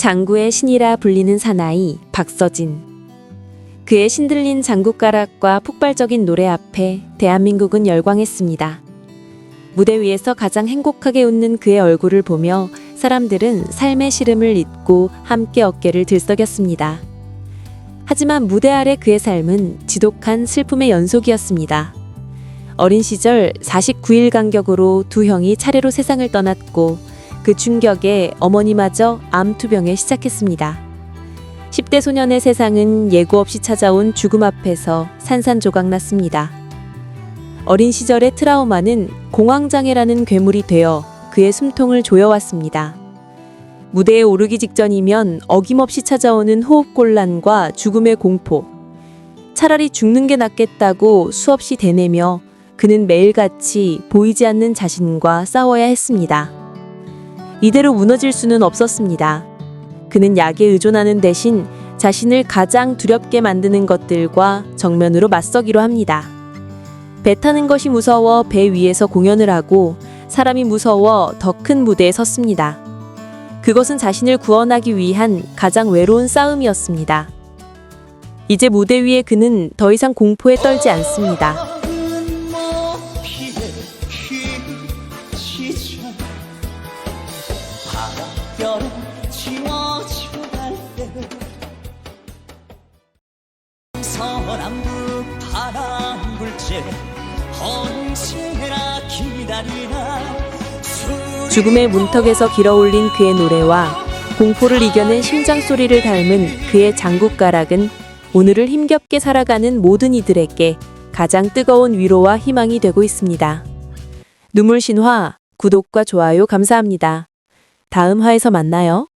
장구의 신이라 불리는 사나이 박서진. 그의 신들린 장구가락과 폭발적인 노래 앞에 대한민국은 열광했습니다. 무대 위에서 가장 행복하게 웃는 그의 얼굴을 보며 사람들은 삶의 시름을 잊고 함께 어깨를 들썩였습니다. 하지만 무대 아래 그의 삶은 지독한 슬픔의 연속이었습니다. 어린 시절 49일 간격으로 두 형이 차례로 세상을 떠났고 그 충격에 어머니마저 암투병에 시작했습니다. 10대 소년의 세상은 예고 없이 찾아온 죽음 앞에서 산산조각 났습니다. 어린 시절의 트라우마는 공황장애라는 괴물이 되어 그의 숨통을 조여왔습니다. 무대에 오르기 직전이면 어김없이 찾아오는 호흡곤란과 죽음의 공포. 차라리 죽는 게 낫겠다고 수없이 대내며 그는 매일같이 보이지 않는 자신과 싸워야 했습니다. 이대로 무너질 수는 없었습니다. 그는 약에 의존하는 대신 자신을 가장 두렵게 만드는 것들과 정면으로 맞서기로 합니다. 배 타는 것이 무서워 배 위에서 공연을 하고 사람이 무서워 더 큰 무대에 섰습니다. 그것은 자신을 구원하기 위한 가장 외로운 싸움이었습니다. 이제 무대 위에 그는 더 이상 공포에 떨지 않습니다. 휘치죠 바람결은 지워지고 갈때 서남북 바람 불채 언제나 기다리나 죽음의 문턱에서 길어올린 그의 노래와 공포를 이겨낸 심장 소리를 닮은 그의 장국가락은 오늘을 힘겹게 살아가는 모든 이들에게 가장 뜨거운 위로와 희망이 되고 있습니다. 눈물 신화 구독과 좋아요 감사합니다. 다음 화에서 만나요.